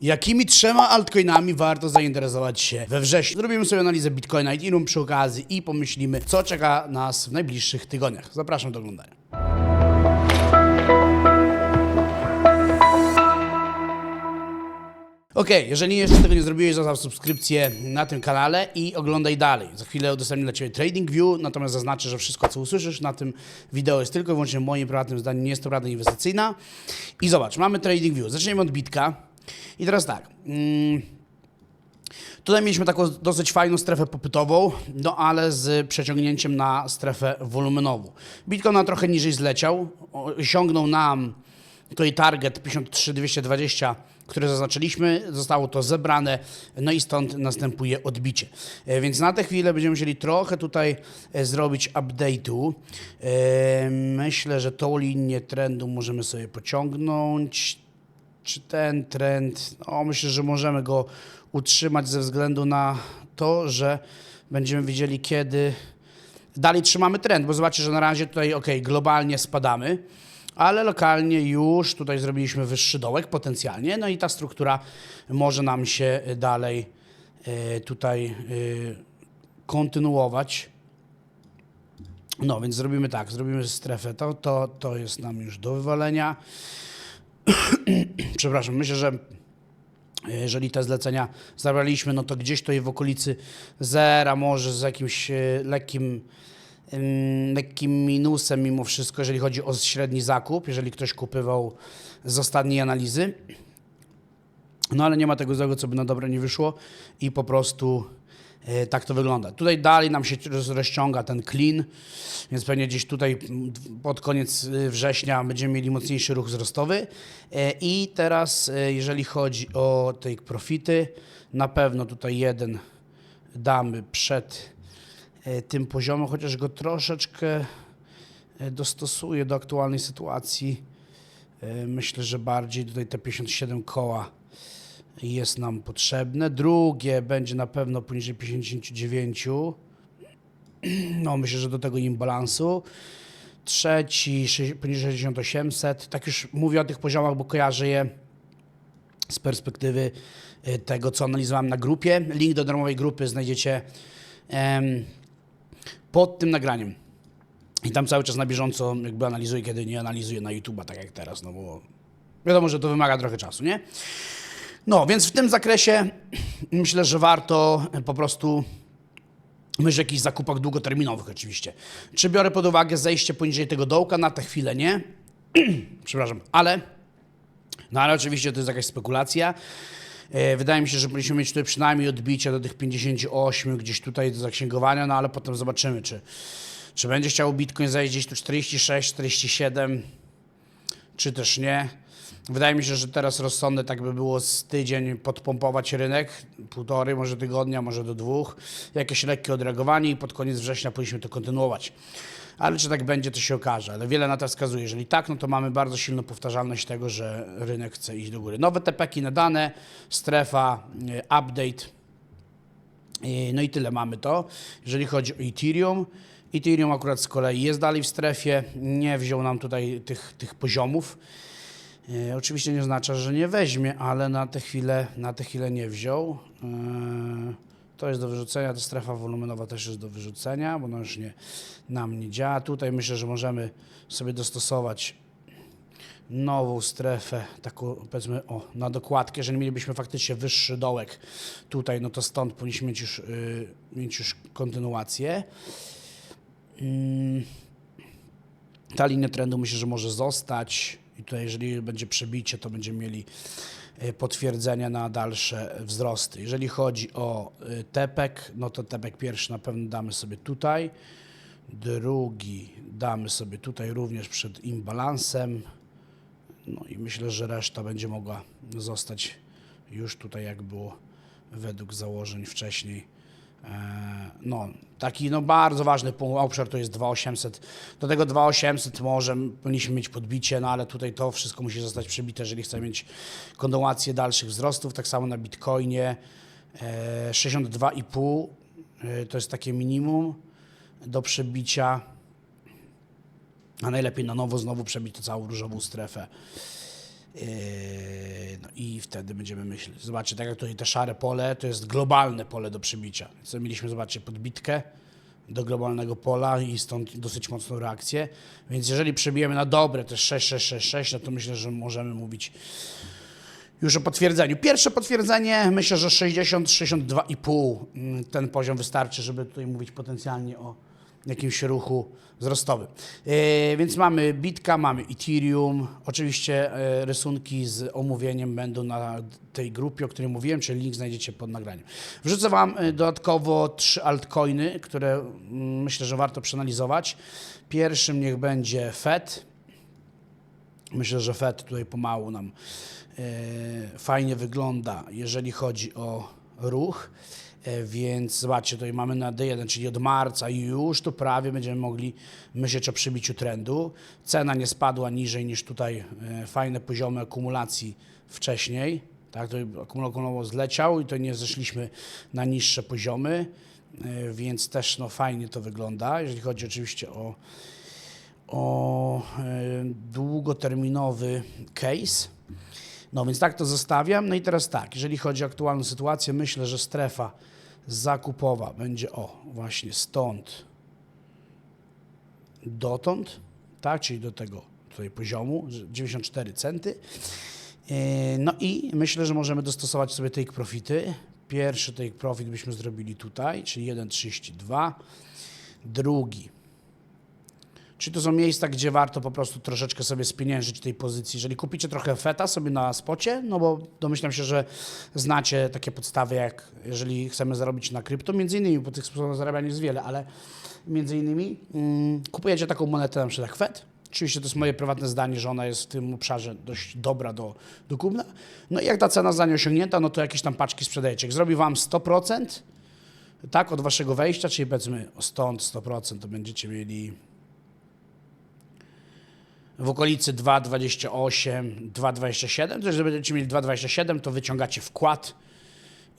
Jakimi trzema altcoinami warto zainteresować się we wrześniu? Zrobimy sobie analizę Bitcoina i Ethereum przy okazji i pomyślimy, co czeka nas w najbliższych tygodniach. Zapraszam do oglądania. Ok, jeżeli jeszcze tego nie zrobiłeś, zostaw subskrypcję na tym kanale i oglądaj dalej. Za chwilę udostępnię dla Ciebie TradingView, natomiast zaznaczę, że wszystko, co usłyszysz na tym wideo jest tylko i wyłącznie moim prywatnym zdaniem, nie jest to rada inwestycyjna. I zobacz, mamy TradingView. Zaczniemy od bitka. I teraz tak. Mm, Tutaj mieliśmy taką dosyć fajną strefę popytową, no ale z przeciągnięciem na strefę wolumenową. Bitcoin na trochę niżej zleciał, osiągnął nam tutaj target 53220, który zaznaczyliśmy, zostało to zebrane, no i stąd następuje odbicie. E, Więc na tę chwilę będziemy musieli trochę tutaj e, zrobić update'u. E, Myślę, że tą linię trendu możemy sobie pociągnąć czy ten trend, no myślę, że możemy go utrzymać ze względu na to, że będziemy wiedzieli, kiedy dalej trzymamy trend, bo zobaczcie, że na razie tutaj, ok, globalnie spadamy, ale lokalnie już tutaj zrobiliśmy wyższy dołek potencjalnie, no i ta struktura może nam się dalej e, tutaj e, kontynuować. No, więc zrobimy tak, zrobimy strefę, to, to, to jest nam już do wywalenia przepraszam, myślę, że jeżeli te zlecenia zabraliśmy, no to gdzieś tutaj w okolicy zera, może z jakimś e, lekkim, lekkim minusem mimo wszystko, jeżeli chodzi o średni zakup, jeżeli ktoś kupywał z ostatniej analizy. No ale nie ma tego złego, co by na dobre nie wyszło i po prostu e, tak to wygląda. Tutaj dalej nam się roz- rozciąga ten clean, więc pewnie gdzieś tutaj pod koniec y, września będziemy mieli mocniejszy ruch wzrostowy. E, I teraz, e, jeżeli chodzi o take profity, na pewno tutaj jeden damy przed e, tym poziomem, chociaż go troszeczkę e, dostosuję do aktualnej sytuacji. E, Myślę, że bardziej tutaj te 57 koła jest nam potrzebne. Drugie będzie na pewno poniżej 59. No, myślę, że do tego imbalansu. Trzeci poniżej 6800. Tak już mówię o tych poziomach, bo kojarzę je z perspektywy y, tego, co analizowałem na grupie. Link do darmowej grupy znajdziecie em, pod tym nagraniem. I tam cały czas na bieżąco jakby analizuję, kiedy nie analizuję na YouTube'a, tak jak teraz, no bo wiadomo, że to wymaga trochę czasu, nie? No, więc w tym zakresie myślę, że warto po prostu myśleć o jakichś zakupach długoterminowych oczywiście. Czy biorę pod uwagę zejście poniżej tego dołka? Na tę chwilę nie. Przepraszam, ale no ale oczywiście to jest jakaś spekulacja. E, Wydaje mi się, że powinniśmy mieć tutaj przynajmniej odbicie do tych 58 gdzieś tutaj do zaksięgowania, no ale potem zobaczymy, czy, czy będzie chciał Bitcoin zejść gdzieś tu 46, 47, czy też nie. Wydaje mi się, że teraz rozsądne tak by było z tydzień podpompować rynek, półtorej, może tygodnia, może do dwóch, jakieś lekkie odreagowanie i pod koniec września powinniśmy to kontynuować. Ale czy tak będzie, to się okaże. Ale wiele na to wskazuje. Jeżeli tak, no to mamy bardzo silną powtarzalność tego, że rynek chce iść do góry. Nowe TPki nadane, strefa, y, update. Y, No i tyle mamy to. Jeżeli chodzi o Ethereum, Ethereum akurat z kolei jest dalej w strefie, nie wziął nam tutaj tych, tych poziomów. E, Oczywiście nie oznacza, że nie weźmie, ale na tę chwilę, na tę chwilę nie wziął. E, To jest do wyrzucenia, ta strefa wolumenowa też jest do wyrzucenia, bo ona już nie, nam nie działa. Tutaj myślę, że możemy sobie dostosować nową strefę, taką powiedzmy o, na dokładkę, jeżeli mielibyśmy faktycznie wyższy dołek tutaj, no to stąd powinniśmy mieć już, y, mieć już kontynuację. Mm. Ta linia trendu myślę, że może zostać i tutaj jeżeli będzie przebicie, to będziemy mieli e, potwierdzenia na dalsze wzrosty. Jeżeli chodzi o e, tepek, no to tepek pierwszy na pewno damy sobie tutaj, drugi damy sobie tutaj również przed imbalansem, no i myślę, że reszta będzie mogła zostać już tutaj jak było według założeń wcześniej. E, No, taki no bardzo ważny obszar to jest 2800. Do tego 2800 może powinniśmy mieć podbicie, no ale tutaj to wszystko musi zostać przebite, jeżeli chcemy mieć kontynuację dalszych wzrostów. Tak samo na Bitcoinie e, 62,5 e, to jest takie minimum do przebicia, a najlepiej na nowo znowu przebić tę całą różową strefę. Yy, No i wtedy będziemy myśleć. Zobaczcie, tak jak tutaj te szare pole, to jest globalne pole do przebicia. Co mieliśmy, zobaczcie, podbitkę do globalnego pola i stąd dosyć mocną reakcję. Więc jeżeli przebijemy na dobre te 6, 6, 6, 6, no to myślę, że możemy mówić już o potwierdzeniu. Pierwsze potwierdzenie, myślę, że 60, 62,5 mm, ten poziom wystarczy, żeby tutaj mówić potencjalnie o jakimś ruchu wzrostowym. E, więc mamy Bitka, mamy Ethereum. Oczywiście e, rysunki z omówieniem będą na tej grupie, o której mówiłem, czyli link znajdziecie pod nagraniem. Wrzucę Wam e, dodatkowo trzy altcoiny, które mm, myślę, że warto przeanalizować. Pierwszym niech będzie FED. Myślę, że FED tutaj pomału nam fajnie wygląda, jeżeli chodzi o ruch. E, więc zobaczcie, tutaj mamy na D1, czyli od marca już tu prawie będziemy mogli myśleć o przybiciu trendu. Cena nie spadła niżej niż tutaj e, fajne poziomy akumulacji wcześniej. Tak, to akumulował zleciał i to nie zeszliśmy na niższe poziomy, e, więc też no, fajnie to wygląda, jeżeli chodzi oczywiście o o długoterminowy case. No więc tak to zostawiam. No i teraz tak, jeżeli chodzi o aktualną sytuację, myślę, że strefa zakupowa będzie o właśnie stąd dotąd, tak, czyli do tego tutaj poziomu, że 94 centy. E, No i myślę, że możemy dostosować sobie take profity. Pierwszy take profit byśmy zrobili tutaj, czyli 1,32. Drugi Czyli to są miejsca, gdzie warto po prostu troszeczkę sobie spieniężyć tej pozycji. Jeżeli kupicie trochę feta sobie na spocie, no bo domyślam się, że znacie takie podstawy, jak jeżeli chcemy zarobić na krypto, między innymi, bo tych sposobów zarabiania jest wiele, ale między innymi mm, kupujecie taką monetę na przykład jak FED. Oczywiście to jest moje prywatne zdanie, że ona jest w tym obszarze dość dobra do, do kupna. No i jak ta cena zostanie osiągnięta, no to jakieś tam paczki sprzedajecie. Jak zrobi wam 100%, tak, od waszego wejścia, czyli powiedzmy stąd 100%, to będziecie mieli w okolicy 2,28, 2,27. To jeżeli będziecie mieli 2,27, to wyciągacie wkład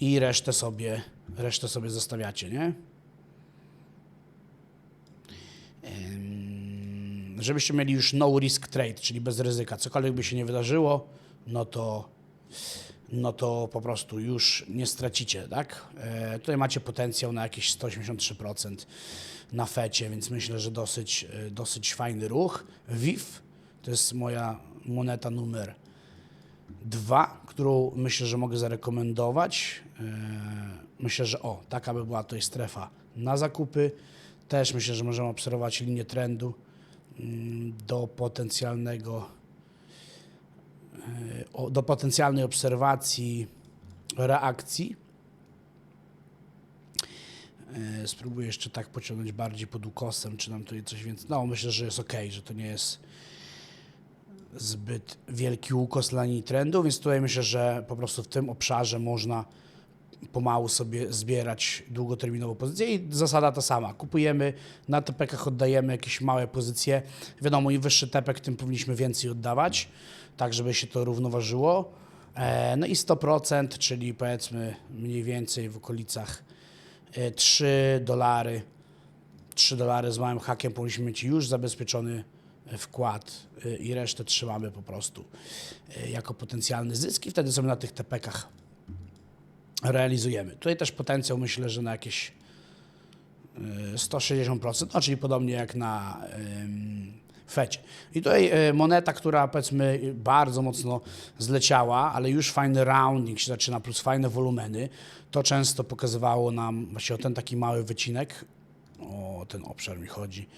i resztę sobie, resztę sobie zostawiacie, nie? Żebyście mieli już no risk trade, czyli bez ryzyka. Cokolwiek by się nie wydarzyło, no to, no to po prostu już nie stracicie, tak? E, tutaj macie potencjał na jakieś 183% na fecie, więc myślę, że dosyć, e, dosyć fajny ruch. WIF to jest moja moneta numer dwa, którą myślę, że mogę zarekomendować. E, Myślę, że o, taka by była tutaj strefa na zakupy. Też myślę, że możemy obserwować linię trendu mm, do potencjalnego e, do potencjalnej obserwacji reakcji. E, Spróbuję jeszcze tak pociągnąć bardziej pod ukosem, czy nam tutaj coś więcej. No, myślę, że jest ok, że to nie jest zbyt wielki ukos dla linii trendu, więc tutaj myślę, że po prostu w tym obszarze można pomału sobie zbierać długoterminową pozycję i zasada ta sama. Kupujemy, na tepekach oddajemy jakieś małe pozycje. Wiadomo, im wyższy tepek, tym powinniśmy więcej oddawać, tak żeby się to równoważyło. E, No i 100%, czyli powiedzmy mniej więcej w okolicach e, 3 dolary 3 dolary z małym hakiem powinniśmy mieć już zabezpieczony e, wkład e, i resztę trzymamy po prostu e, jako potencjalny zysk i wtedy sobie na tych tepekach realizujemy. Tutaj też potencjał myślę, że na jakieś e, 160%, no czyli podobnie jak na fecie. I tutaj moneta, która powiedzmy bardzo mocno zleciała, ale już fajny rounding się zaczyna, plus fajne wolumeny, to często pokazywało nam właśnie o ten taki mały wycinek, o ten obszar mi chodzi,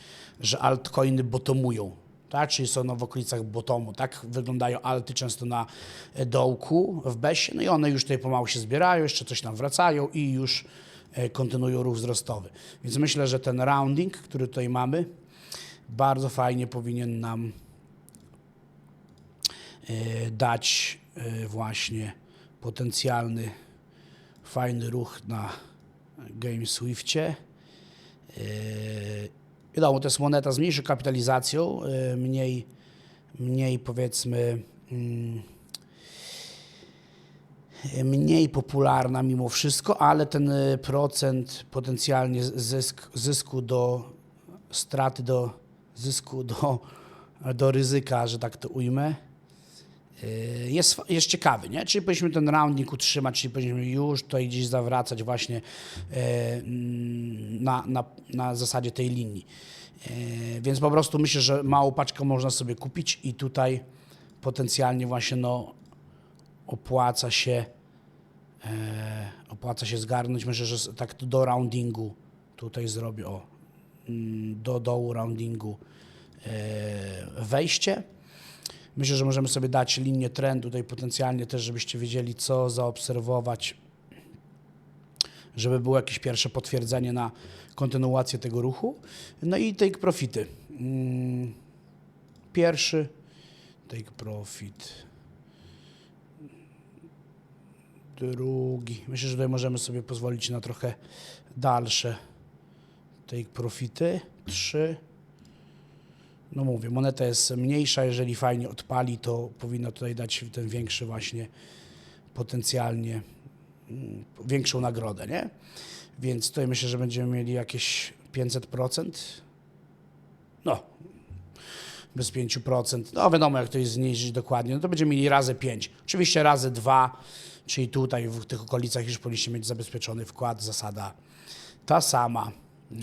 że altcoiny botomują. Tak, czyli są no w okolicach botomu. Tak wyglądają alty często na e, dołku w besie, no i one już tutaj pomału się zbierają, jeszcze coś tam wracają i już e, kontynuują ruch wzrostowy. Więc myślę, że ten rounding, który tutaj mamy, bardzo fajnie powinien nam e, dać właśnie potencjalny fajny ruch na Game Swiftie. E, Wiadomo, to jest moneta z mniejszą kapitalizacją, e, mniej, mniej powiedzmy mm, mniej popularna mimo wszystko, ale ten e, procent potencjalnie zysk, zysku do straty, do zysku do, do ryzyka, że tak to ujmę, yy, jest, jest ciekawy, nie? Czyli powinniśmy ten rounding utrzymać, czyli powinniśmy już tutaj gdzieś zawracać właśnie yy, na, na, na zasadzie tej linii. Yy, Więc po prostu myślę, że małą paczkę można sobie kupić i tutaj potencjalnie właśnie no, opłaca się opłaca się zgarnąć. Myślę, że tak do roundingu tutaj zrobię o mm, do dołu roundingu wejście. Myślę, że możemy sobie dać linię trendu tutaj potencjalnie też, żebyście wiedzieli, co zaobserwować, żeby było jakieś pierwsze potwierdzenie na kontynuację tego ruchu. No i take profity. Mm, Pierwszy take profit. Drugi. Myślę, że tutaj możemy sobie pozwolić na trochę dalsze take profity. Trzy. No mówię, moneta jest mniejsza, jeżeli fajnie odpali, to powinno tutaj dać ten większy właśnie potencjalnie mm, większą nagrodę, nie? Więc tutaj myślę, że będziemy mieli jakieś 500%. No, bez 5%. No wiadomo, jak to jest zniżyć dokładnie, no to będziemy mieli razy 5. Oczywiście razy 2, czyli tutaj w tych okolicach już powinniście mieć zabezpieczony wkład, zasada ta sama,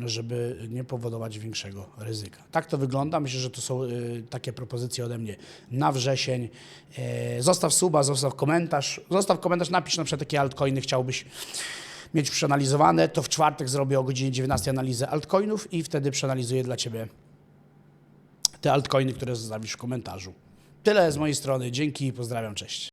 żeby nie powodować większego ryzyka. Tak to wygląda. Myślę, że to są y, takie propozycje ode mnie na wrzesień. E, zostaw suba, zostaw komentarz. Zostaw komentarz, napisz na przykład jakie altcoiny chciałbyś mieć przeanalizowane. To w czwartek zrobię o godzinie 19 analizę altcoinów i wtedy przeanalizuję dla Ciebie te altcoiny, które zostawisz w komentarzu. Tyle z mojej strony. Dzięki i pozdrawiam. Cześć.